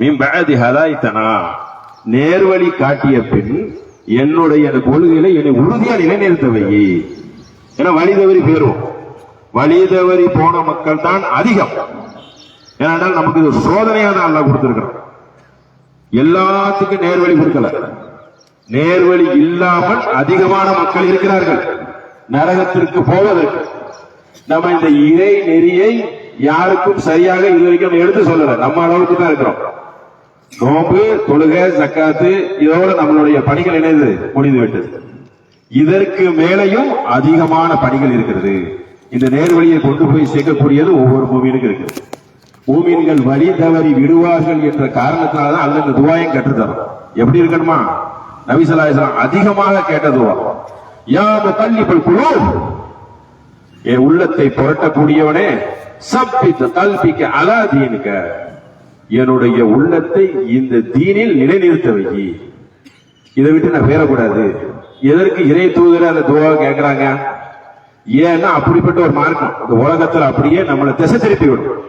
மின் ஹதாய்த்தனா நேர்வழி காட்டிய பின் என்னுடைய அந்த கொள்கையில என்னை உறுதியா நிலைநிறுத்த வை ஏன்னா வழி தவறி போயிரும். வழி தவறி போன மக்கள் தான் அதிகம். ஏனென்றால் நமக்கு இது சோதனையா தான் அல்ல கொடுத்திருக்கிறான். எல்லாத்துக்கும் நேர்வழி கொடுக்கல. நேர்வழி இல்லாமல் அதிகமான மக்கள் இருக்கிறார்கள். நரகத்திற்கு போவதற்கு. நம்ம இந்த இறை நெறியை யாருக்கும் சரியாக இது வரைக்கும் எடுத்து சொல்லல. நம்ம அளவுக்கு தான் இருக்கிறோம். நோம்பு தொழுகை ஜக்காத்து இதோட நம்மளுடைய பணிகள் இணைந்து முடிந்து விட்டது. இதற்கு மேலையும் அதிகமான பணிகள் இருக்கிறது. இந்த நேர்வழியை கொண்டு போய் சேர்க்கக்கூடியது ஒவ்வொரு பூமியினுக்கு இருக்கு பூமியின்கள் வழி தவறி விடுவார்கள் என்ற காரணத்தினால தான் அல்ல துவாயம் கற்றுத்தரும்? எப்படி இருக்கணுமா? நபிசலாசலாம் அதிகமாக கேட்ட துவா. யா முகல்லிபுல் குழு என் உள்ளத்தை புரட்டக்கூடியவனே சப்பித்து கல்பிக்க அலாதீனுக்க என்னுடைய உள்ளத்தை இந்த தீனில் நிலைநிறுத்த வை இதை விட்டு நான் பேரக்கூடாது எதற்கு இறை தூதர் அந்த துவா கேட்கிறாங்க? ஏன்னா அப்படிப்பட்ட ஒரு மார்க்கம். இந்த உலகத்துல அப்படியே நம்மளை திசை திருப்பி விடும்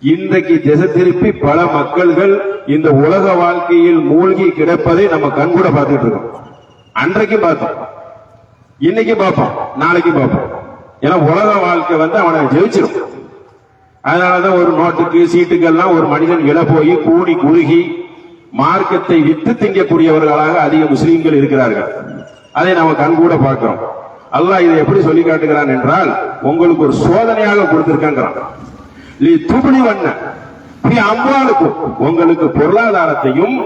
இன்றைக்கு திசை திருப்பி பல மக்கள்கள் இந்த உலக வாழ்க்கையில் மூழ்கி கிடப்பதை நம்ம கண்கூட பார்த்துட்டு இருக்கோம். அன்றைக்கு பார்த்தோம். இன்னைக்கு பார்ப்போம். நாளைக்கு பார்ப்போம். ஏன்னா உலக வாழ்க்கை வந்து அவனை ஜெயிச்சிடும் அதனாலதான் ஒரு நோட்டுக்கு சீட்டுக்கெல்லாம் ஒரு மனிதன் விலை போய் கூடி குறுகி மார்க்கத்தை வித்து திங்கக்கூடியவர்களாக அதிக முஸ்லீம்கள் இருக்கிறார்கள். அதை நாம கண்கூட பார்க்கிறோம். அல்லாஹ் இதை எப்படி சொல்லி காட்டுகிறான் என்றால் உங்களுக்கு ஒரு சோதனையாக கொடுத்திருக்காங்கிறான். நீ வண்ண அம்பாளுக்கும் உங்களுக்கு பொருளாதாரத்தையும்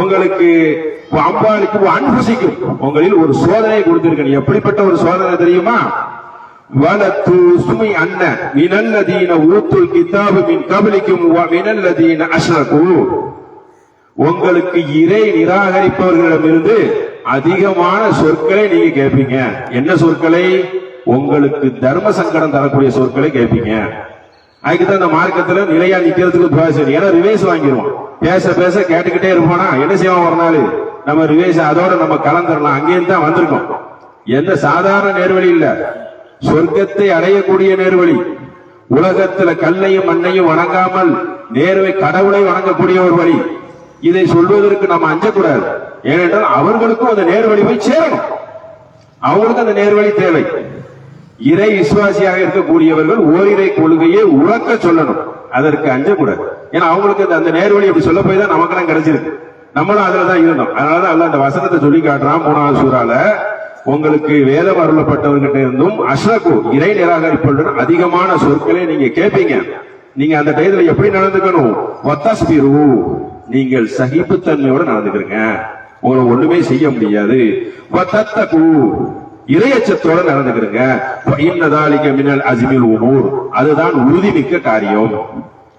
உங்களுக்கு அம்பாளுக்கு அன்புசிக்கும் உங்களில் ஒரு சோதனை கொடுத்திருக்கேன். எப்படிப்பட்ட ஒரு சோதனை தெரியுமா? வலத்து சுமை அண்ண மினல்லதீன ஊத்துல் கிதாபு மின் கபலிக்கும் மினல்லதீன அஷ்ரகு. உங்களுக்கு இறை நிராகரிப்பவர்களிடமிருந்து அதிகமான சொற்களை நீங்க கேட்பீங்க என்ன சொற்களை? உங்களுக்கு தர்ம சங்கடம் தரக்கூடிய சொற்களை கேட்பீங்க அதுக்கு தான் இந்த மார்க்கத்துல நிலையா நிக்கிறதுக்கு துவா ஏன்னா ரிவேஸ் வாங்கிடுவோம். பேச பேச கேட்டுக்கிட்டே இருப்போனா என்ன செய்வோம் ஒரு நாள்? நம்ம ரிவேஸ் அதோட நம்ம கலந்துடலாம் அங்கேயும் தான் வந்திருக்கோம். எந்த சாதாரண நேர்வழி இல்ல. சொர்க்கத்தை அடையக்கூடிய நேர்வழி. உலகத்துல கல்லையும் மண்ணையும் வணங்காமல் நேர்வை கடவுளை வணங்கக்கூடிய ஒரு வழி. இதை சொல்வதற்கு நம்ம அஞ்சக்கூடாது. ஏனென்றால் அவர்களுக்கும் அந்த நேர்வழி போய் சேரணும். அவங்களுக்கு அந்த நேர்வழி தேவை. இறை விசுவாசியாக இருக்கக்கூடியவர்கள் ஓரிரை கொள்கையை உறக்க சொல்லணும். அதற்கு அஞ்சக்கூடாது. ஏன்னா அவங்களுக்கு அந்த- அந்த நேர்வழி அப்படி சொல்ல போய் தான் நமக்கெல்லாம் கிடைச்சிருக்கு. நம்மளும் அதுல தான் இருந்தோம். அதனாலதான் அல்ல அந்த வசனத்தை சொல்லி காட்டுறான் மூணாவது சூறால உங்களுக்கு வேதம் அருளப்பட்டவர்கிட்ட இருந்தும் அஷ்ரகு இறை நிராகரிப்புடன் அதிகமான சொற்களை நீங்க கேட்பீங்க. நீங்க அந்த டயத்துல எப்படி நடந்துக்கணும்? வத்தாஸ்பிரு. நீங்கள் சகிப்புத்தன்மையோட நடந்துக்கிறீங்க. உங்களை ஒண்ணுமே செய்ய முடியாது. வத்தத்தகு. இரையச்சத்தோட நடந்துக்கிறீங்க. இன்னதாலிக்க மின்னல் அஜ்மில் உணூர் அதுதான் உறுதிமிக்க காரியம்.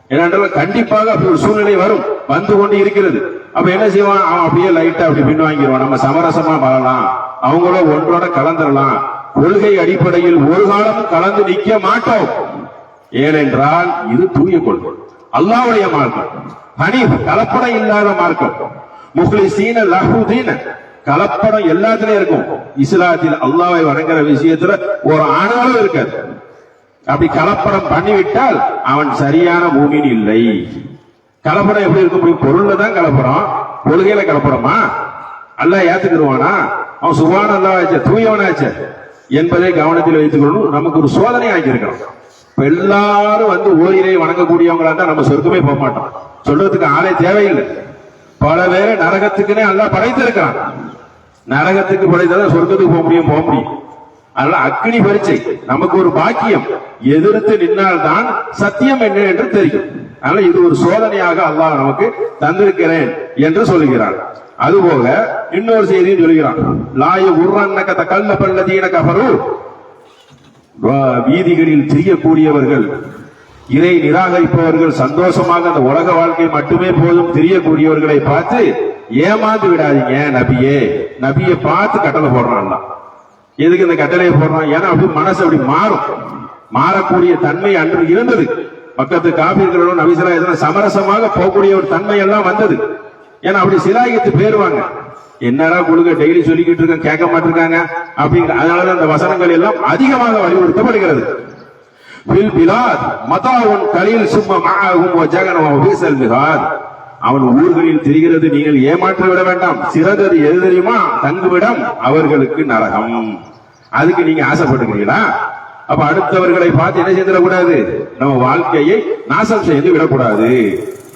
ஏனென்றால் கண்டிப்பாக அப்படி ஒரு சூழ்நிலை வரும். வந்து கொண்டு இருக்கிறது. அப்ப என்ன செய்வான்? அவன் அப்படியே லைட்டா அப்படி பின் வாங்கிடுவான். நம்ம சமரசமா வாழலாம். அவங்கள ஒன்றோட கலந்துடலாம் கொள்கை அடிப்படையில் ஒரு காலமும் கலந்து நிக்க மாட்டோம். ஏனென்றால் இது தூய கொள்கை. அல்லாவுடைய மார்க்கம். தனி கலப்படம் இல்லாத மார்க்கம். முஹ்லிசீன லஹுதீன கலப்படம் எல்லாத்துலயும் இருக்கும். இஸ்லாத்தில் அல்லாவை வணங்குற விஷயத்துல ஒரு ஆணாலும் இருக்காது. அப்படி கலப்படம் பண்ணிவிட்டால் அவன் சரியான பூமியில் இல்லை. கலப்படம் எப்படி இருக்க முடியும் பொருள்ல தான் கலப்படம். கொள்கையில கலப்படமா? அல்லா ஏத்துக்கிடுவானா? அவன் சுபான அல்லாஹ் தூயவனாச்சு என்பதை கவனத்தில் வைத்துக் கொள்ளணும் நமக்கு ஒரு சோதனை ஆகியிருக்கிறோம் இப்ப எல்லாரும் வந்து ஓரிரை வணங்கக்கூடியவங்களா தான் நம்ம சொர்க்கமே போக மாட்டோம். சொல்றதுக்கு ஆளே தேவையில்லை. பல பேரை நரகத்துக்குன்னே நல்லா படைத்திருக்கிறான். நரகத்துக்கு படைத்தாலும் சொர்க்கத்துக்கு போக முடியும் போக முடியும். அதனால அக்னி பரீட்சை நமக்கு ஒரு பாக்கியம். எதிர்த்து நின்னால்தான் சத்தியம் என்ன என்று தெரியும். அதனால இது ஒரு சோதனையாக அல்லாஹ் நமக்கு தந்திருக்கிறேன் என்று சொல்லுகிறான். அதுபோல இன்னொரு செய்தியும் சொல்கிறான் லாய உர்ரன்னக கல்ல பல்லதீன கபரு வீதிகளில் தெரியக்கூடியவர்கள் இதை நிராகரிப்பவர்கள் சந்தோஷமாக அந்த உலக வாழ்க்கை மட்டுமே போதும் தெரியக்கூடியவர்களை பார்த்து ஏமாந்து விடாதீங்க நபியே. நபியை பார்த்து கட்டளை போடுறான் எதுக்கு இந்த கட்டளையை போடுறான்? ஏன்னா அப்படி மனசு அப்படி மாறும். மாறக்கூடிய தன்மை அன்று இருந்தது. பக்கத்து காப்பீர்களோட நபிசலா இதெல்லாம் சமரசமாக போகக்கூடிய ஒரு தன்மை எல்லாம் வந்தது. ஏன்னா அப்படி சிலாயத்து பேருவாங்க. என்னடா கொடுங்க டெய்லி சொல்லிக்கிட்டு இருக்கேன் கேட்க மாட்டிருக்காங்க அப்படிங்கிற அதனாலதான் அந்த வசனங்கள் எல்லாம் அதிகமாக வலியுறுத்தப்படுகிறது. பில் பிலாத் மதாவுன் கலில் சும்ம மஆஹும் வ வீசல் மிகார் அவன் ஊர்களில் திரிகிறது நீங்கள் ஏமாற்றி விட வேண்டாம். சிறந்தது எது தெரியுமா? தங்குவிடம் அவர்களுக்கு நரகம். அதுக்கு நீங்க ஆசைப்படுகிறீங்களா அப்ப அடுத்தவர்களை பார்த்து என்ன செய்திடக்கூடாது? நம்ம வாழ்க்கையை நாசம் செய்து விடக்கூடாது.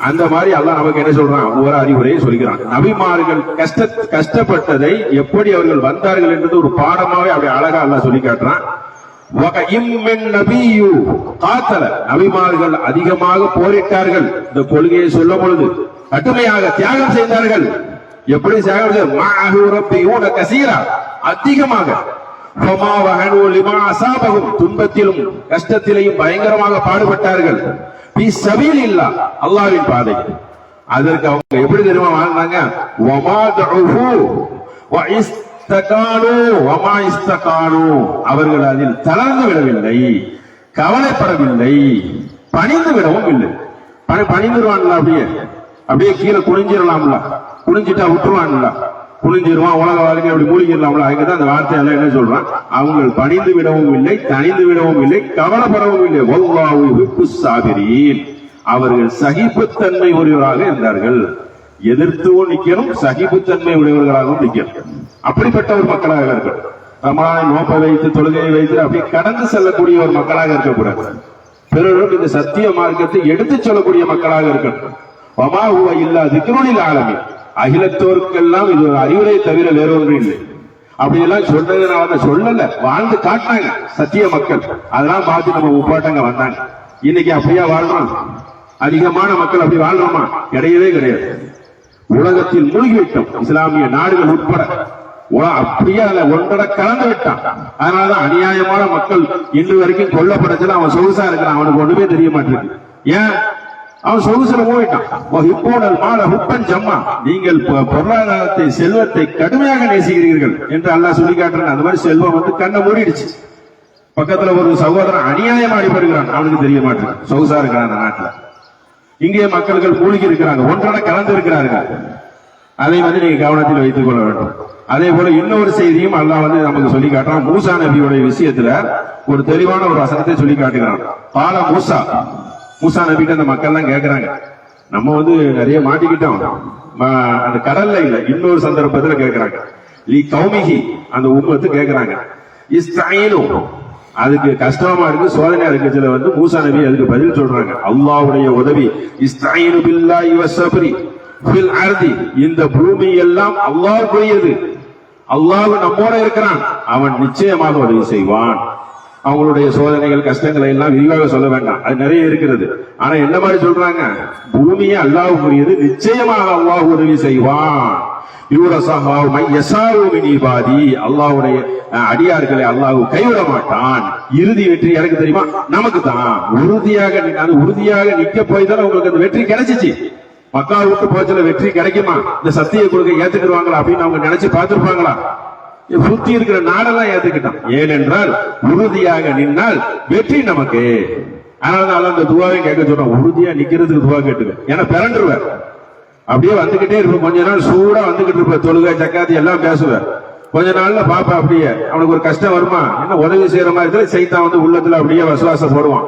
அந்த மாதிரி அல்ல நமக்கு என்ன சொல்றான்? ஒரு அறிவுரையை சொல்கிறான். நபிமார்கள் கஷ்ட கஷ்டப்பட்டதை எப்படி அவர்கள் வந்தார்கள் என்றது ஒரு பாடமாவே அப்படி அழகா அல்ல சொல்லி காட்டுறான். நபிமார்கள் அதிகமாக போரிட்டார்கள். இந்த கொள்கையை சொல்ல பொழுது கடுமையாக தியாகம் செய்தார்கள். எப்படி தியாகம் செய்தார்? அதிகமாக. லிமா துன்பத்திலும் கஷ்டத்திலையும் பயங்கரமாக பாடுபட்டார்கள். அல்லாவின் பாதை. அதற்கு அவங்க எப்படி தெரியுமா வாழ்ந்தாங்க? வமா வமா அவர்கள் அதில் தளர்ந்து விடவில்லை கவலைப்படவில்லை பணிந்து விடவும் இல்லை. பணி பணிந்துருவான்ல அப்படியே? அப்படியே கீழே குனிஞ்சிடலாம்ல குனிஞ்சிட்டா விட்டுருவான்ல. குனிஞ்சிருவான் உலக வாழ்க்கை அப்படி மூழ்கிடலாம்ல? அதுக்குதான் அந்த வார்த்தையெல்லாம் என்ன சொல்றான்? அவங்க பணிந்து விடவும் இல்லை தனிந்து விடவும் இல்லை கவலைப்படவும் இல்லை. ஒவ்வாவு யுஹிப்புஸ் அவர்கள் சகிப்புத்தன்மை உடையவராக இருந்தார்கள். எதிர்த்துவும் நிக்கணும் சகிப்புத்தன்மை உடையவர்களாகவும் நிக்கணும். அப்படிப்பட்ட ஒரு மக்களாக இருக்கணும் ரமணானை நோப்பை வைத்து தொழுகையை வைத்து அப்படி கடந்து செல்லக்கூடிய ஒரு மக்களாக இருக்கக்கூடாது. பிறரும் இந்த சத்திய மார்க்கத்தை எடுத்துச் சொல்லக்கூடிய மக்களாக இருக்கணும் வமா ஹுவ இல்லா திக்ருனில் ஆலமி அகிலத்தோருக்கெல்லாம் இது ஒரு அறிவுரை தவிர வேறொன்று இல்லை. அப்படி எல்லாம் சொன்னதுனால சொல்லல. வாழ்ந்து காட்டினாங்க சத்திய மக்கள். அதெல்லாம் பார்த்து நம்ம உப்பாட்டங்க வந்தாங்க. இன்னைக்கு அப்படியா வாழ்றோம்? அதிகமான மக்கள் அப்படி வாழ்றோமா? கிடையவே கிடையாது. உலகத்தில் மூழ்கிவிட்டோம். இஸ்லாமிய நாடுகள் உட்பட. உல- அப்படியே அதுல ஒன்றரை கலந்து விட்டான். அதனாலதான் அநியாயமான மக்கள் இன்று வரைக்கும் கொல்லப்படச்சுல அவன் சொகுசா இருக்கிறான். அவனுக்கு ஒண்ணுமே தெரிய மாட்டேங்குது. ஏன்? அவன் சொகுசுல போயிட்டான். மால ஹுப்பன் ஜம்மா. நீங்கள் பொருளாதாரத்தை செல்வத்தை கடுமையாக நேசிக்கிறீர்கள் என்று அல்லாஹ் சொல்லி காட்டுறான் அந்த மாதிரி செல்வம் வந்து கண்ணை மூடிடுச்சு. பக்கத்துல ஒரு சகோதரன் அநியாயமா அடிபடுகிறான். அவனுக்கு தெரிய மாட்டேன் சொகுசா இருக்கிறான் அந்த நாட்டுல. இங்கே மக்கள்கள் மூழ்கி இருக்கிறாங்க. ஒன்றரை கலந்து இருக்கிறார்கள். அதை வந்து நீங்க கவனத்தில் வைத்துக் கொள்ள வேண்டும். அதே போல இன்னொரு செய்தியும் அல்லாஹ் வந்து நமக்கு சொல்லி காட்டுறான் மூசா நபியுடைய விஷயத்துல ஒரு தெளிவான ஒரு வசனத்தை சொல்லி காட்டுகிறான் பால மூசா. மூசா நபிட்ட அந்த மக்கள் எல்லாம் கேட்கறாங்க நம்ம வந்து நிறைய மாட்டிக்கிட்டோம். அந்த கடல்ல இல்ல இன்னொரு சந்தர்ப்பத்துல கேட்கறாங்க லீ கௌமிகி அந்த உம்மத்து கேட்கறாங்க இஸ்தாயினும் அதுக்கு கஷ்டமா இருக்கு சோதனையா இருக்குச்சுல வந்து மூசா நபி அதுக்கு பதில் சொல்றாங்க. அல்லாவுடைய உதவி. இஸ்தாயினு பில்லாஹி வஸ்ஸப்ரி ஃபில் அர்தி. இந்த பூமி எல்லாம் அல்லாஹ்வுடையது. அல்லாஹ் நம்மோட இருக்கிறான். அவன் நிச்சயமாக உதவி செய்வான். அவங்களுடைய சோதனைகள் கஷ்டங்களை எல்லாம் விரிவாக சொல்ல வேண்டாம். அது நிறைய இருக்கிறது. ஆனா என்ன மாதிரி சொல்றாங்க? பூமியை அல்லாஹ்வுடையது நிச்சயமாக அல்லாஹ் உதவி செய்வான். யூரசஹாவு மை அஹ், அடியார்களை அல்லாஹ் கைவிட மாட்டான். இறுதி வெற்றி எனக்கு தெரியுமா? நமக்கு தான். உறுதியாக அது உறுதியாக நிக்க போய் தான் உங்களுக்கு அந்த வெற்றி கிடைச்சிச்சு. மக்கா விட்டு போச்சுல வெற்றி கிடைக்குமா? இந்த சத்திய கொள்கை ஏத்துக்கிடுவாங்களா அப்படின்னு அவங்க நினைச்சு பார்த்திருப்பாங்களா? சுத்தி இருக்கிற நாடெல்லாம் ஏத்துக்கிட்டான். ஏனென்றால் உறுதியாக நின்னால் வெற்றி நமக்கு. அதனாலதான் அந்த துவாவை கேட்க சொல்றோம் உறுதியா நிக்கிறதுக்கு துவா கேட்டுக்க. ஏன்னா பிறண்டுருவேன் அப்படியே வந்துகிட்டே இருப்பேன் கொஞ்ச நாள் சூடா வந்துகிட்டு இருப்ப தொழுகை சக்காத்தி எல்லாம் பேசுவேன் கொஞ்ச நாள்ல பாப்பா அப்படியே அவனுக்கு ஒரு கஷ்டம் வருமா? என்ன உதவி செய்யற மாதிரி இருந்தா சைத்தான் வந்து உள்ளத்துல அப்படியே வசுவாசம் போடுவான்.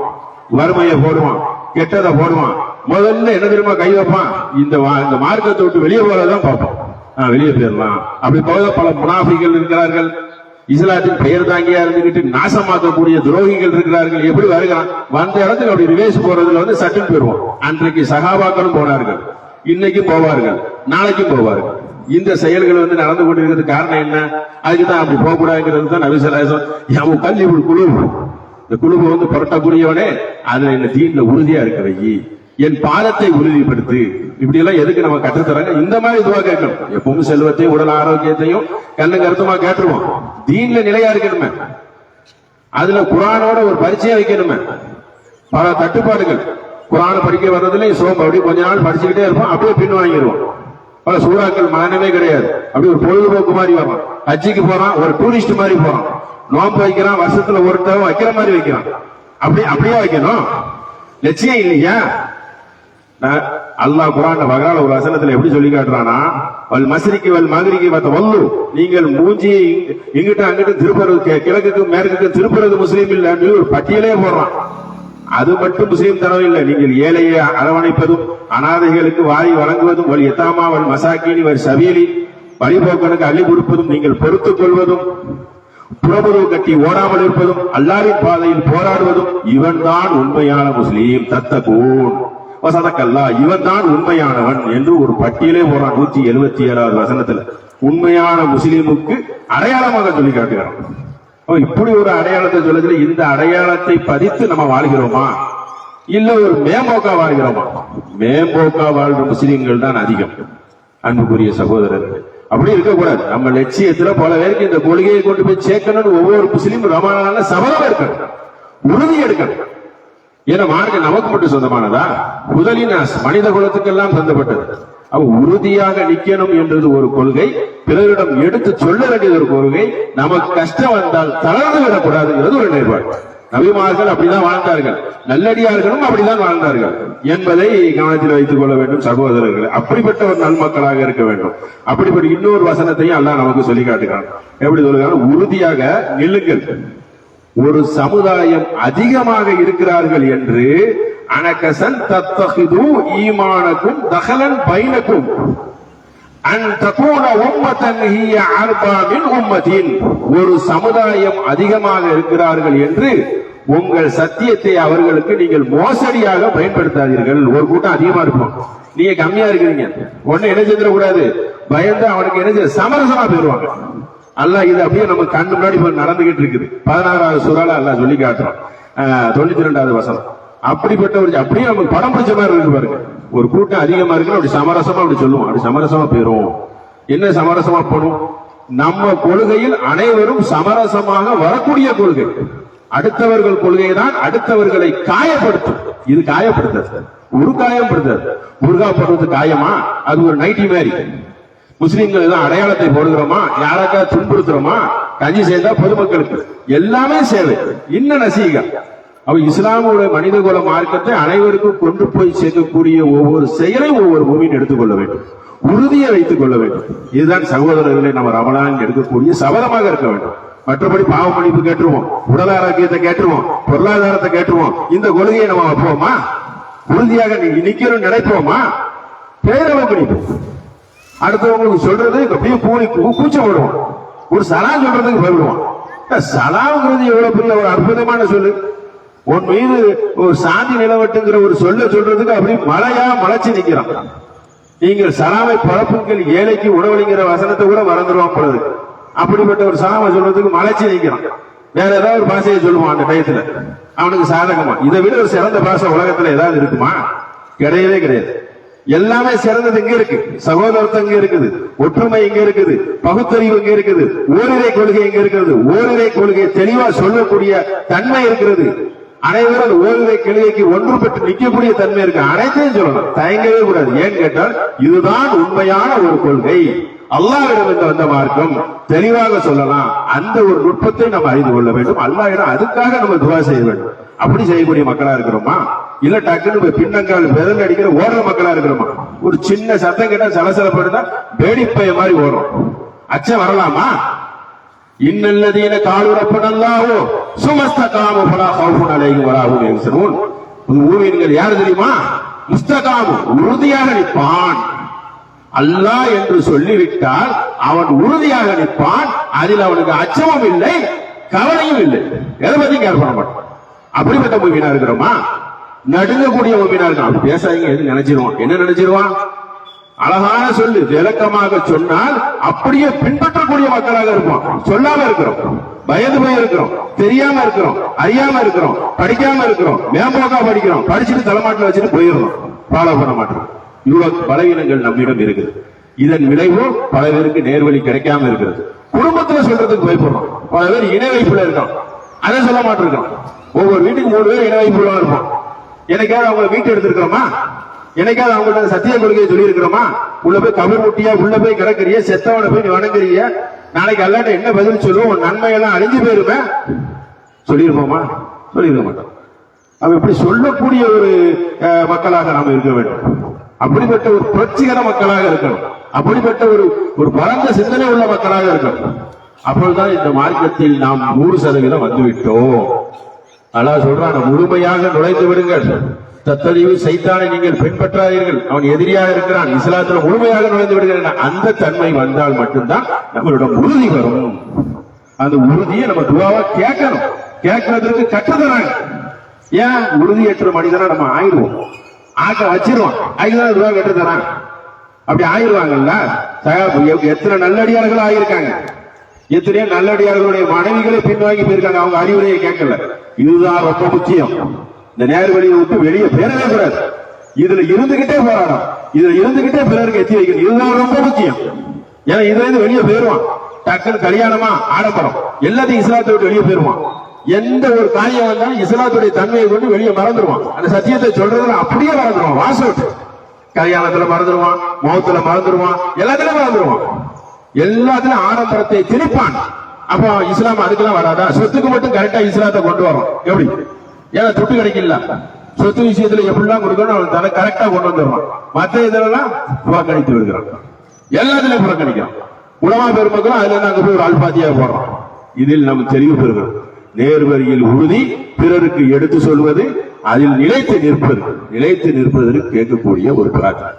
வறுமையை போடுவான். கெட்டதை போடுவான். முதல்ல என்ன தெரியுமா? கை வைப்பான். இந்த இந்த மார்க்கத்தை விட்டு வெளியே போறதான் பார்ப்போம். வெளியே போயிடலாம். அப்படி போக பல முனாஃபிகள் இருக்கிறார்கள். இஸ்லாத்தின் பெயர் தாங்கியா இருந்துகிட்டு நாசமாக்கக்கூடிய துரோகிகள் இருக்கிறார்கள். எப்படி வருகிறான்? வந்த இடத்துக்கு அப்படி ரிவேஸ் போறதுல வந்து சட்டுன்னு போயிருவோம் அன்றைக்கு சகாபாக்களும் போனார்கள். இன்னைக்கும் போவார்கள். நாளைக்கும் போவார்கள். இந்த செயல்கள் வந்து நடந்து கொண்டிருக்கிறது காரணம் என்ன? அதுக்கு தான் அப்படி போகக்கூடாதுங்கிறது தான் நபிசலாசம் என் கல்வி ஒரு குழு இந்த குழுவை வந்து புரட்டக்கூடியவனே. அதுல என்ன தீன்ல உறுதியா இருக்க வை. என் பாதத்தை உறுதிப்படுத்து. இப்படி எல்லாம் எதுக்கு நம்ம கற்றுத்தராங்க இந்த மாதிரி இதுவா கேட்கணும். எப்பவும் செல்வத்தையும் உடல் ஆரோக்கியத்தையும் கண்ணு கருத்துமா கேட்டுருவோம். தீன்ல நிலையா இருக்கணுமே. அதுல குரானோட ஒரு பரிச்சயம் வைக்கணுமே. பல தட்டுப்பாடுகள். குரான படிக்க வர்றதுல சோம்பு அப்படியே கொஞ்ச நாள் படிச்சுக்கிட்டே இருப்போம் அப்படியே பின் வாங்கிடுவோம். பல சூறாக்கள் மனநமே கிடையாது. அப்படியே ஒரு பொழுதுபோக்கு மாதிரி வரும் ஹஜ்ஜிக்கு போறான் ஒரு டூரிஸ்ட் மாதிரி போறான். நோன்பு வைக்கிறான் வருஷத்துல ஒருத்தவன் வைக்கிற மாதிரி வைக்கிறான். அப்படி அப்படியே வைக்கணும்? லட்சியம் இல்லையா? அல்லாஹ் குரான் வகால ஒரு வசனத்துல எப்படி சொல்லி காட்டுறானா வல் மஸ்ரிக்கு வல் மகரிக்கு பார்த்த வல்லு நீங்கள் மூஞ்சி இங்கிட்ட அங்கிட்ட திருப்புறது கிழக்குக்கு மேற்குக்கு திருப்புறது முஸ்லீம் இல்லைன்னு ஒரு பட்டியலே போடுறான். அது மட்டும் முஸ்லீம் தரம் இல்லை. நீங்கள் ஏழையை அரவணைப்பதும் அனாதைகளுக்கு வாரி வழங்குவதும் வல் எத்தாமா வல் மசாக்கினி வல் சவியலி வழிபோக்கனுக்கு அள்ளி கொடுப்பதும் நீங்கள் பொறுத்துக் கொள்வதும் புறமுதுகு கட்டி ஓடாமல் இருப்பதும் அல்லாரின் பாதையில் போராடுவதும் இவன்தான் உண்மையான முஸ்லீம் தத்த கூண் வசதக்கல்லா இவன் தான் உண்மையானவன் என்று ஒரு பட்டியலே போறான் நூற்றி எழுபத்தி ஏழாவது வசனத்துல. உண்மையான முஸ்லீமுக்கு அடையாளமாக சொல்லி காட்டுகிறான். இப்படி ஒரு அடையாளத்தை சொல்லதுல இந்த அடையாளத்தை பதித்து நம்ம வாழ்கிறோமா? இல்ல ஒரு மேம்போக்கா வாழ்கிறோமா? மேம்போக்கா வாழ்ற முஸ்லீம்கள் தான் அதிகம் அன்புக்குரிய சகோதரர்கள். அப்படி இருக்கக்கூடாது. நம்ம லட்சியத்துல பல பேருக்கு இந்த கொள்கையை கொண்டு போய் சேர்க்கணும்னு ஒவ்வொரு முஸ்லீம் ரமணான சபதம் இருக்கணும் உறுதி எடுக்கணும். ஏன்னா மார்க்கம் நமக்கு மட்டும் சொந்தமானதா? முதலின் மனித குலத்துக்கெல்லாம் சொந்தப்பட்டது அவ உறுதியாக நிக்கணும் என்றது ஒரு கொள்கை பிறரிடம் எடுத்து சொல்ல வேண்டியது ஒரு கொள்கை நமக்கு கஷ்டம் வந்தால் தளர்ந்து விடக்கூடாதுங்கிறது ஒரு நிலைப்பாடு நபிமார்கள் அப்படிதான் வாழ்ந்தார்கள் நல்லடியார்களும் அப்படிதான் வாழ்ந்தார்கள். என்பதை கவனத்தில் வைத்துக் கொள்ள வேண்டும் சகோதரர்கள். அப்படிப்பட்ட ஒரு நன்மக்களாக இருக்க வேண்டும். அப்படிப்பட்ட இன்னொரு வசனத்தையும் அல்லாஹ் நமக்கு சொல்லி காட்டுகிறான். எப்படி சொல்லுகிறான்? உறுதியாக நில்லுங்கள். ஒரு சமுதாயம் அதிகமாக இருக்கிறார்கள் என்று அனகசன் தத்தகிது ஈமானக்கும் தகலன் பைனக்கும். அன் ஒரு சமுதாயம் அதிகமாக இருக்கிறார்கள் என்று உங்கள் சத்தியத்தை அவர்களுக்கு நீங்கள் மோசடியாக பயன்படுத்தாதீர்கள். ஒரு கூட்டம் அதிகமா இருக்கும். நீங்க கம்மியா இருக்கிறீங்க. ஒன்னு என்ன செஞ்சிடக்கூடாது பயந்து அவனுக்கு என்ன சமரசமா போயிருவாங்க. அல்லாஹ் இது அப்படியே நம்ம கண்ணு முன்னாடி இப்ப நடந்துகிட்டு இருக்குது. பதினாறாவது சுறால அல்லாஹ் சொல்லி காட்டுறான். தொண்ணூத்தி ரெண்டாவது வசனம். அப்படிப்பட்ட ஒரு அப்படியே நமக்கு படம் பிடிச்ச மாதிரி இருக்கு பாருங்க. ஒரு கூட்டம் அதிகமா இருக்கு அப்படி சமரசமா அப்படி சொல்லுவோம். அப்படி சமரசமா போயிடும் என்ன சமரசமா போடும் நம்ம கொள்கையில் அனைவரும் சமரசமாக வரக்கூடிய கொள்கை. அடுத்தவர்கள் கொள்கை தான் அடுத்தவர்களை காயப்படுத்தும். இது காயப்படுத்தாது. ஒரு காயம் படுத்தாது முருகா படுறது காயமா? அது ஒரு நைட்டி மாதிரி. முஸ்லீம்கள் எல்லாம் அடையாளத்தை போடுகிறோமா? யாராக்கா துன்புறுத்துறோமா? கஞ்சி செய்தா பொதுமக்களுக்கு. எல்லாமே சேவை. இன்னும் நசீகம் அவ இஸ்லாமோட மனிதகுல மார்க்கத்தை அனைவருக்கும் கொண்டு போய் சேர்க்கக்கூடிய ஒவ்வொரு செயலையும் ஒவ்வொரு பூமியின் எடுத்துக்கொள்ள வேண்டும். உறுதியை வைத்துக் கொள்ள வேண்டும். இதுதான் சகோதரர்களை நம்ம ரமலான் எடுக்கக்கூடிய சபதமாக இருக்க வேண்டும். மற்றபடி பாவ மன்னிப்பு கேட்டுருவோம். உடல் ஆரோக்கியத்தை கேட்டுருவோம். பொருளாதாரத்தை கேட்டுருவோம். இந்த கொள்கையை நம்ம வைப்போமா? உறுதியாக நீ- நிக்கிறோம் நினைப்போமா? பேரவை பிடிப்போம் அடுத்தவங்களுக்கு சொல்றது அப்படியே பூனி கூச்சப்படுவான் ஒரு சலா சொல்றதுக்கு பயப்படுவான் சலாங்கிறது எவ்வளவு பெரிய ஒரு அற்புதமான சொல்லு. உன் மீது ஒரு சாந்தி நிலவட்டுங்கிற ஒரு சொல்ல சொல்றதுக்கு அப்படியே மழையா மலைச்சு நிக்கிறான் நீங்கள் சலாமை பழப்புங்கள் ஏழைக்கு உணவளிங்கிற வசனத்தை கூட மறந்துடுவான் பொழுது அப்படிப்பட்ட ஒரு சலாமை சொல்றதுக்கு மலைச்சு நிக்கிறான் வேற ஏதாவது ஒரு பாஷையை சொல்லுவான் அந்த டயத்துல. அவனுக்கு சாதகமா. இதை விட ஒரு சிறந்த பாஷை உலகத்துல ஏதாவது இருக்குமா? கிடையவே கிடையாது. எல்லாமே சிறந்தது எங்க இருக்கு. சகோதரத்துவம் இங்க இருக்குது. ஒற்றுமை எங்க இருக்குது. பகுத்தறிவு எங்க இருக்குது. ஓரிரை கொள்கை இங்க இருக்கிறது. ஓரிரை கொள்கை தெளிவா சொல்லக்கூடிய தன்மை இருக்கிறது. அனைவரும் அந்த ஓரிரை கொள்கைக்கு ஒன்றுபட்டு நிற்கக்கூடிய தன்மை இருக்கு. அனைத்தையும் சொல்லணும் தயங்கவே கூடாது. ஏன்னு கேட்டால் இதுதான் உண்மையான ஒரு கொள்கை. அல்லாஹ்விடம் இருந்து வந்த மார்க்கம் தெளிவாக சொல்லலாம். அந்த ஒரு நுட்பத்தை நம்ம அறிந்து கொள்ள வேண்டும். அல்லாவிடம் அதுக்காக நம்ம துவா செய்ய வேண்டும். அப்படி செய்யக்கூடிய மக்களா இருக்கிறோமா? இல்ல டக்குன்னு போய் பின்னங்கால் விரல் அடிக்கிற ஓடுற மக்களா இருக்கிறோமா? ஒரு சின்ன சத்தம் கேட்டா சலசலப்படுதா வேடிப்பைய மாதிரி ஓடுறோம். அச்சம் வரலாமா? இன்னல்லதீன காலுரப்பனல்லாவோ சுமஸ்த காம பலா ஹவுஃபுன் என்று வலாஹும் யஹ்சனூன் மூமின்கள் யார் தெரியுமா? முஸ்தகாமு உறுதியாக நிற்பான். அல்லாஹ் என்று சொல்லிவிட்டால் அவன் உறுதியாக நிற்பான். அதில் அவனுக்கு அச்சமும் இல்லை கவலையும் இல்லை. எதை பத்தி கேர் பண்ண மாட்டான். அப்படிப்பட்ட மூவினா இருக்கிறோமா? நடுங்கக்கூடிய மூவினா இருக்கான் அப்படி பேசாதீங்க எது நினைச்சிருவான் என்ன நினைச்சிருவான்? அழகான சொல்லு விளக்கமாக சொன்னால் அப்படியே பின்பற்றக்கூடிய மக்களாக இருப்போம் சொல்லாம இருக்கிறோம். பயந்து போய் இருக்கிறோம். தெரியாம இருக்கிறோம். அறியாம இருக்கிறோம். படிக்காம இருக்கிறோம். மேம்போக்கா படிக்கிறோம். படிச்சுட்டு தலைமாட்டில் வச்சுட்டு போயிடுறோம். ஃபாலோ பண்ண மாட்டோம். இவ்வளவு பலவீனங்கள் நம்மிடம் இருக்குது இதன் விளைவு பல பேருக்கு நேர்வழி கிடைக்காம இருக்கிறது. குடும்பத்துல சொல்றதுக்கு பயப்படுறோம். பல பேர் இணை வைப்புல இருக்கான் அதை சொல்ல மாட்டிருக்கான் ஒவ்வொரு வீட்டுக்கு மூணு பேர் இணை வைப்புல இருப்போம். எனக்காவது அவங்க வீட்டு எடுத்திருக்கிறோமா? எனக்காவது அவங்கள்ட்ட சத்திய கொள்கையை சொல்லி இருக்கிறோமா உள்ள போய் கபர் முட்டியா உள்ள போய் கிடக்குறிய செத்தவனை போய் நீ வணங்குறிய? நாளைக்கு அல்லாட்ட என்ன பதில் சொல்லுவோம்? உன் நன்மையெல்லாம் அழிஞ்சு போயிருமே. சொல்லியிருப்போமா? சொல்லியிருக்க மாட்டோம். அவ இப்படி சொல்லக்கூடிய ஒரு அஹ், மக்களாக நாம் இருக்க வேண்டும். அப்படிப்பட்ட ஒரு புரட்சிகர மக்களாக இருக்கணும். அப்படிப்பட்ட ஒரு ஒரு பரந்த சிந்தனை உள்ள மக்களாக இருக்கணும். அப்பொழுதுதான் இந்த மார்க்கத்தில் நாம் நூறு சதவீதம் வந்துவிட்டோம். அல்லாஹ் சொல்றான் முழுமையாக நுழைந்து விடுங்கள். தத்தறிவு சைத்தானை நீங்கள் பின்பற்றாதீர்கள். அவன் எதிரியாக இருக்கிறான். இஸ்லாத்துல முழுமையாக நுழைந்து விடுகிறேன் அந்த தன்மை வந்தால் மட்டும்தான் நம்மளோட உறுதி வரும். அந்த உறுதியை நம்ம துவாவா கேட்கணும். கேட்கறதுக்கு கற்றுத்தராங்க. ஏன்? உறுதியற்ற மனிதனா நம்ம ஆயிடுவோம். ஆக்க வச்சிருவான் அதுக்குதான் ரூபாய் கட்டு தரான் அப்படி ஆயிருவாங்கல்ல எத்தனை நல்லடியார்கள் ஆகியிருக்காங்க எத்தனையோ நல்லடியார்களுடைய மனைவிகளை பின்வாங்கி போயிருக்காங்க. அவங்க அறிவுரையை கேட்கல. இதுதான் ரொம்ப முக்கியம். இந்த நேர் வழியை விட்டு வெளியே பேரவே கூடாது. இதுல இருந்துகிட்டே போராடும் இதுல இருந்துகிட்டே பிறருக்கு எத்தி வைக்கணும். இதுதான் ரொம்ப முக்கியம். ஏன்னா இதுல இருந்து வெளியே போயிருவான். டக்குன்னு கல்யாணமா ஆடம்பரம். எல்லாத்தையும் இஸ்லாத்தை விட்டு வெளியே போயிருவான். எந்த ஒரு காரியம் வந்தாலும் இஸ்லாத்துடைய தன்மையை கொண்டு வெளியே மறந்துடுவான் அந்த சத்தியத்தை சொல்றதுல அப்படியே மறந்துடுவான் வாசம் கல்யாணத்துல மறந்துடுவான் மௌத்துல மறந்துடுவான் எல்லாத்துலயும் மறந்துடுவான் எல்லாத்துலயும் ஆடம்பரத்தை திணிப்பான். அப்போ இஸ்லாம் அதுக்கெல்லாம் வராதா? சொத்துக்கு மட்டும் கரெக்டா இஸ்லாத்தை கொண்டு வரும். எப்படி? ஏன்னா துட்டு கிடைக்கல. சொத்து விஷயத்துல எப்படிலாம் கொடுக்கணும் அவன் தனக்கு கரெக்டா கொண்டு வந்துடுவான். மத்த இதெல்லாம் புறக்கணித்து விடுகிறான். எல்லாத்துலயும் புறக்கணிக்கிறான். உலமா பெருமக்களும் அதுல இருந்து அங்க போய் ஒரு அல்பாத்தியா போடுறோம் இதில் நம்ம தெளிவு பெறுகிறோம் நேர்வரியில் உறுதி பிறருக்கு எடுத்து சொல்வது அதில் நிலைத்து நிற்பது. நிலைத்து நிற்பதற்கு கேட்கக்கூடிய ஒரு பிரார்த்தனை.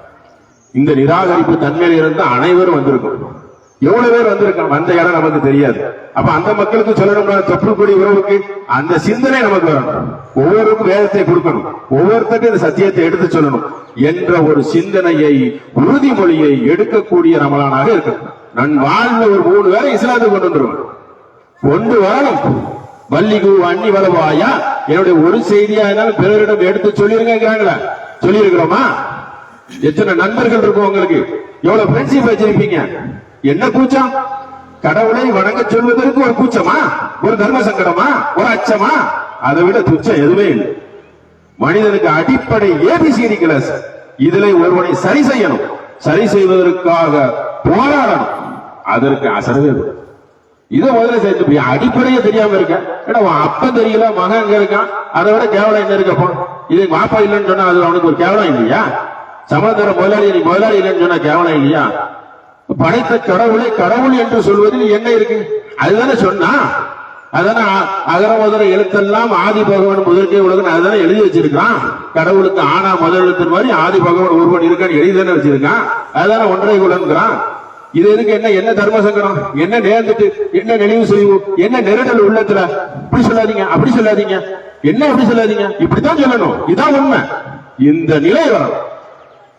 இந்த நிராகரிப்பு தன்மையில் இருந்த அனைவரும் வந்திருக்கும். எவ்வளவு பேர் வந்திருக்கான் வந்த இடம் நமக்கு தெரியாது. அப்ப அந்த மக்களுக்கு சொல்லணும்னா தொப்புள்கொடி உறவுக்கு அந்த சிந்தனை நமக்கு வரணும். ஒவ்வொருக்கும் வேதத்தை கொடுக்கணும். ஒவ்வொருத்தருக்கும் இந்த சத்தியத்தை எடுத்து சொல்லணும் என்ற ஒரு சிந்தனையை உறுதிமொழியை எடுக்கக்கூடிய ரமலானாக இருக்கணும். நான் வாழ்ந்த ஒரு மூணு பேரை இஸ்லாத்துக்கு கொண்டு வந்துருவேன் கொண்டு வரணும். வள்ளிகு அண்ணி வளவாயா? என்னுடைய ஒரு செய்தியா இருந்தாலும் பிறரிடம் எடுத்து சொல்லிருங்கிறாங்களா சொல்லியிருக்கிறோமா? எத்தனை நண்பர்கள் இருக்கும் உங்களுக்கு? எவ்வளவு ஃப்ரெண்ட்ஷிப் வச்சிருப்பீங்க? என்ன கூச்சம்? கடவுளை வணங்க சொல்வதற்கு ஒரு கூச்சமா? ஒரு தர்ம சங்கடமா? ஒரு அச்சமா? அதை விட துச்சம் எதுவுமே இல்லை. மனிதனுக்கு அடிப்படை ஏபிசிடி கிளாஸ் இதுல ஒருவனை சரி செய்யணும். சரி செய்வதற்காக போராடணும். அதற்கு அசரவே கூடாது. இதை முதல்ல சேர்த்து போய் அடிப்படையே தெரியாம இருக்கேன் ஏன்னா உன் தெரியல மகன் அங்க இருக்கான் அதை விட கேவலம் என்ன இருக்கப்போ இது மாப்பா இல்லைன்னு சொன்னா அது அவனுக்கு ஒரு கேவலம் இல்லையா? சமதர முதலாளி நீ முதலாளி இல்லைன்னு சொன்னா கேவலம் இல்லையா? படைத்த கடவுளை கடவுள் என்று சொல்வதில் என்ன இருக்கு? அதுதானே சொன்னா. அதானே அ- அகர முதல எழுத்தெல்லாம் ஆதி பகவான் முதற்கே உலகம் அதுதானே எழுதி வச்சிருக்கான் கடவுளுக்கு ஆனா முதல் எழுத்து மாதிரி ஆதி பகவான் ஒருவன் இருக்கான்னு எழுதி தானே வச்சிருக்கான். அதுதானே ஒன்றை குலங்கிறான் இது எதுக்கு என்ன என்ன தர்ம சங்கடம்? என்ன நேர்ந்துட்டு என்ன நெளிவு செய்வோம் என்ன நெருடல் உள்ளத்துல? இப்படி சொல்லாதீங்க அப்படி சொல்லாதீங்க. என்ன அப்படி சொல்லாதீங்க? இப்படித்தான் சொல்லணும். இதான் உண்மை. இந்த நிலை வரும்.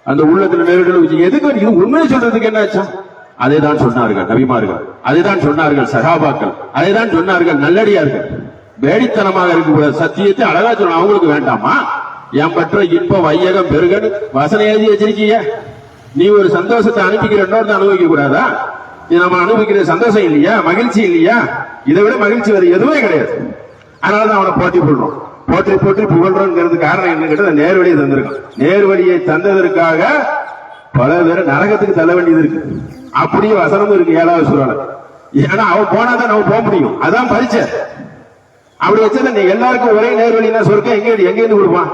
அந்த உள்ளத்துல நெருடல் எதுக்கு? இது உண்மையை சொல்றதுக்கு என்ன ஆச்சா அதை தான் சொன்னார்கள் நபிமார்கள். அதை தான் சொன்னார்கள் சகாபாக்கள். அதை தான் சொன்னார்கள் நல்லடியார்கள். வேடித்தனமாக இருக்கக்கூடிய சத்தியத்தை அழகா சொல்லணும். அவங்களுக்கு வேண்டாமா? என் பற்ற இன்ப வையகம் பெருகன்னு வசனம் எழுதி வச்சிருக்கீங்க. நீ ஒரு சந்தோஷத்தை அனுப்பிக்கிற இன்னொருத்த அனுபவிக்க கூடாதா இது நம்ம அனுபவிக்கிற சந்தோஷம் இல்லையா? மகிழ்ச்சி இல்லையா? இதை விட மகிழ்ச்சி வேறு எதுவுமே கிடையாது. அதனாலதான் அவனை போட்டி போடுறோம் போற்றி போற்றி புகழ்றோங்கிறது காரணம் என்ன கேட்டா நேர்வழியை தந்திருக்கான். நேர்வழியை தந்ததற்காக பல பேர் நரகத்துக்கு தள்ள வேண்டியது இருக்கு. அப்படியே வசனமும் இருக்கு ஏழாவது சூழல ஏன்னா அவன் போனாதான் நம்ம போக முடியும். அதான் பரிச்சை. அப்படி வச்சா நீ எல்லாருக்கும் ஒரே நேர்வழினா சொர்க்கம் எங்க எங்க இருந்து கொடுப்பான்?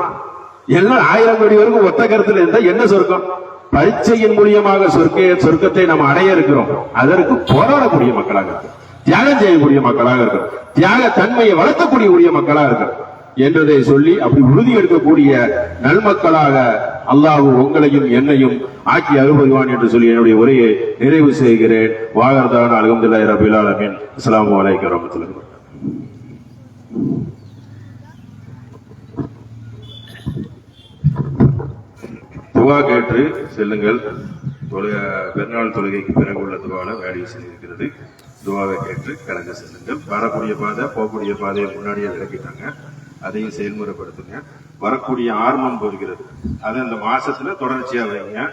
எல்லாம் ஆயிரம் கோடி வரைக்கும் ஒத்த கருத்துல இருந்தா என்ன சொர்க்கம்? பரீட்சையின் மூலியமாக சொர்க்க சொர்க்கத்தை நம்ம அடைய இருக்கிறோம். அதற்கு போராடக்கூடிய மக்களாக இருக்கிறோம். தியாகம் செய்யக்கூடிய மக்களாக இருக்கிறோம். தியாக தன்மையை வளர்த்தக்கூடிய உரிய மக்களாக இருக்கிறோம். என்றதை சொல்லி அப்படி உறுதி எடுக்கக்கூடிய நல்மக்களாக அல்லாஹ் உங்களையும் என்னையும் ஆக்கி அருள்புரிவான் என்று சொல்லி என்னுடைய உரையை நிறைவு செய்கிறேன். வாகர்தான் அலகம்துல்லா ரபில் ஆலமீன். அஸ்ஸலாமு அலைக்கும் வரமத்துல்லாஹி வபரகாத்துஹு. துவா கேட்டு செல்லுங்கள். தொழுக பெருநாள் தொழுகைக்கு பிறகு உள்ள துவால வேலை செய்திருக்கிறது. துவாவை கேட்டு கலந்து செல்லுங்கள். வரக்கூடிய பாதை போகக்கூடிய பாதையை முன்னாடியே விளக்கிட்டாங்க. அதையும் செயல்முறைப்படுத்துங்க. வரக்கூடிய ஆர்வம் போகிறது அதை இந்த மாசத்துல தொடர்ச்சியா வைங்க.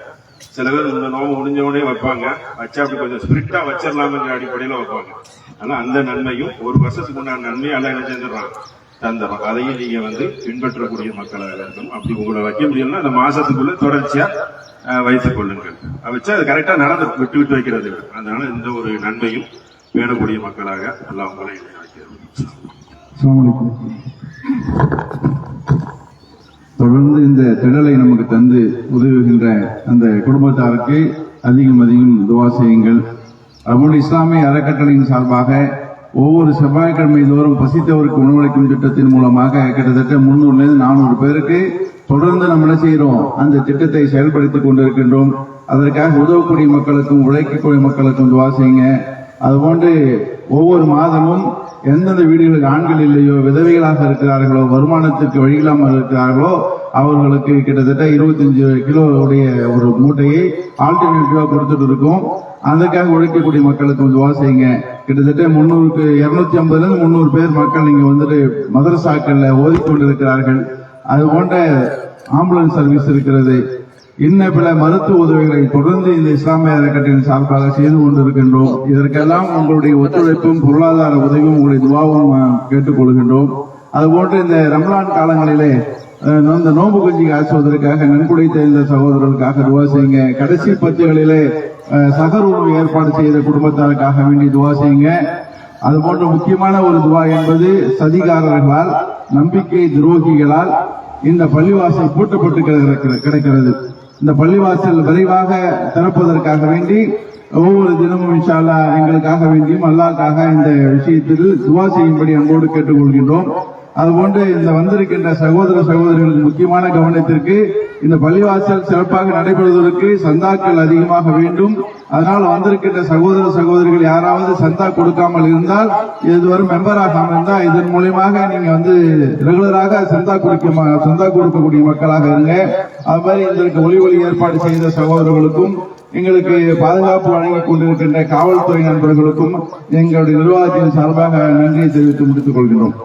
சில பேர் இந்த நோவு முடிஞ்சவனே வைப்பாங்க. வச்சா அப்படி கொஞ்சம் ஸ்பிரிட்டா வச்சிடலாம்ங்கிற அடிப்படையில வைப்பாங்க. ஆனா அந்த நன்மையும் ஒரு வருஷத்துக்கு உண்டான நன்மையும் எல்லாம் என்ன செஞ்சிடறான்? அந்த அதையும் நீங்க வந்து பின்பற்றக்கூடிய மக்களாக இருக்கும் அப்படி உங்களை வைக்க முடியலன்னா அந்த மாசத்துக்குள்ள தொடர்ச்சியா வைத்துக் கொள்ளுங்கள். அதை வச்சு அது கரெக்டா நடந்து விட்டு விட்டு வைக்கிறது அதனால இந்த ஒரு நன்மையும் பேணக்கூடிய மக்களாக எல்லாம் உங்களை தொடர்ந்து இந்த திடலை நமக்கு தந்து உதவுகின்ற அந்த குடும்பத்தாருக்கு அதிகம் அதிகம் துவா செய்யுங்கள். அபுல் இஸ்லாமிய அறக்கட்டளையின் சார்பாக ஒவ்வொரு செவ்வாய்க்கிழமை தோறும் பசித்தவருக்கு உணவளிக்கும் திட்டத்தின் மூலமாக கிட்டத்தட்ட முன்னூறுலேருந்து நானூறு பேருக்கு தொடர்ந்து நம்ம என்ன செய்கிறோம் அந்த திட்டத்தை செயல்படுத்திக் கொண்டிருக்கின்றோம். அதற்காக உதவக்கூடிய மக்களுக்கும் உழைக்கக்கூடிய மக்களுக்கும் துவா செய்யுங்க. அதுபோன்று ஒவ்வொரு மாதமும் எந்தெந்த வீடுகளுக்கு ஆண்கள் இல்லையோ விதவைகளாக இருக்கிறார்களோ வருமானத்திற்கு வழியில்லாமல் இருக்கிறார்களோ அவர்களுக்கு கிட்டத்தட்ட 25 கிலோ உடைய ஒரு மூட்டையை ஆல்டர்னேட்டிவா கொடுத்துட்டு இருக்கோம். அதுக்காக உழைக்கக்கூடிய மக்களுக்கு துவா செய்யுங்க. கிட்டத்தட்ட முன்னூறுக்கு இருநூத்தி ஐம்பதுல இருந்து முன்னூறு பேர் மக்கள் நீங்க வந்துட்டு மதரசாக்கள்ல ஓதிக்கொண்டிருக்கிறார்கள். அது போன்ற ஆம்புலன்ஸ் சர்வீஸ் இருக்கிறது. இன்ன பல மருத்துவ உதவிகளை தொடர்ந்து இந்த இஸ்லாமிய அறக்கட்டளையின் சார்பாக செய்து கொண்டிருக்கின்றோம். இதற்கெல்லாம் உங்களுடைய ஒத்துழைப்பும் பொருளாதார உதவியும் உங்களுடைய துவாவும் கேட்டுக்கொள்கின்றோம் அதுபோன்று இந்த ரம்லான் காலங்களிலே இந்த நோன்பு குஞ்சி ஆற்றுவதற்காக நன்கொடை தெரிந்த சகோதரர்களுக்காக துவா செய்யுங்க. கடைசி பத்துகளிலே சகர் உணவு ஏற்பாடு செய்த குடும்பத்தாருக்காக வேண்டி துவா செய்யுங்க. அதுபோன்ற முக்கியமான ஒரு துவா என்பது சதிகாரர்களால் நம்பிக்கை துரோகிகளால் இந்த பள்ளிவாசல் பூட்டப்பட்டு கிடைக்கிறது கிடக்கிறது. இந்த பள்ளிவாசல் விரைவாக திறப்பதற்காக வேண்டி ஒவ்வொரு தினமும் இன்ஷால்லா எங்களுக்காக வேண்டியும் அல்லாஹ்க்காக இந்த விஷயத்தில் துவா செய்யும்படி அன்போடு கேட்டுக்கொள்கின்றோம். அதுபோன்று இந்த வந்திருக்கின்ற சகோதர சகோதரிகளின் முக்கியமான கவனத்திற்கு இந்த பள்ளிவாசல் சிறப்பாக நடைபெறுவதற்கு சந்தாக்கள் அதிகமாக வேண்டும். அதனால் வந்திருக்கின்ற சகோதர சகோதரிகள் யாராவது சந்தா கொடுக்காமல் இருந்தால் இதுவரை மெம்பர் ஆகாமல் இருந்தால் இதன் மூலியமாக நீங்க வந்து ரெகுலராக சந்தா கொடுக்க சந்தா கொடுக்கக்கூடிய மக்களாக இருங்க. அது மாதிரி இதற்கு ஒளி ஒளி ஏற்பாடு செய்த சகோதரர்களுக்கும் எங்களுக்கு பாதுகாப்பு வழங்கிக் கொண்டிருக்கின்ற காவல்துறை நண்பர்களுக்கும் எங்களுடைய நிர்வாகத்தின் சார்பாக நன்றியை தெரிவித்து முடித்துக் கொள்கிறோம்